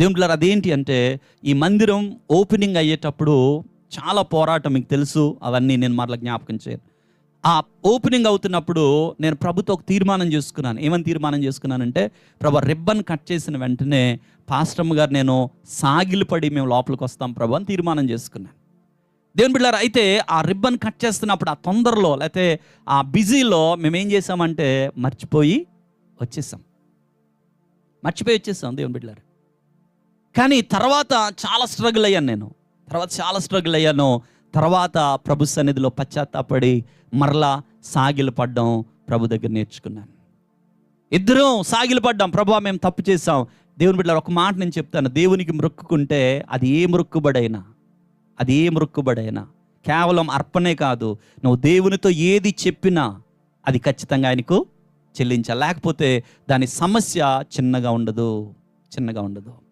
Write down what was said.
దేవుంట్ల అదేంటి అంటే ఈ మందిరం ఓపెనింగ్ అయ్యేటప్పుడు చాలా పోరాటం మీకు తెలుసు అవన్నీ నేను మరలా జ్ఞాపకం చేయను. ఆ ఓపెనింగ్ అవుతున్నప్పుడు నేను ప్రభుత్వ ఒక తీర్మానం చేసుకున్నాను. ఏమని తీర్మానం చేసుకున్నానంటే ప్రభు రిబ్బన్ కట్ చేసిన వెంటనే పాస్టమ్ గారు నేను సాగిలిపడి మేము లోపలికి వస్తాం ప్రభు అని తీర్మానం చేసుకున్నాను. దేవుని బిడ్డారు అయితే ఆ రిబ్బన్ కట్ చేస్తున్నప్పుడు ఆ తొందరలో లేకపోతే ఆ బిజీలో మేము ఏం చేసామంటే మర్చిపోయి వచ్చేసాం. మర్చిపోయి వచ్చేసాం దేవుని బిడ్డారు కానీ తర్వాత చాలా స్ట్రగుల్ అయ్యాను నేను. తర్వాత చాలా స్ట్రగుల్ అయ్యాను. తర్వాత ప్రభు సన్నిధిలో పశ్చాత్తాపడి మరలా సాగిలు పడ్డం ప్రభు దగ్గర నేర్చుకున్నాను. ఇద్దరం సాగిలు పడ్డాం. ప్రభు మేము తప్పు చేసాం దేవుని బిడ్డ ఒక మాట నేను చెప్తాను. దేవునికి మొక్కుకుంటే అది ఏ మొక్కుబడైనా అది ఏ మొక్కుబడైనా కేవలం అర్పణే కాదు. నువ్వు దేవునితో ఏది చెప్పినా అది ఖచ్చితంగా ఆయనకు చెల్లించాలి. లేకపోతే దాని సమస్య చిన్నగా ఉండదు చిన్నగా ఉండదు.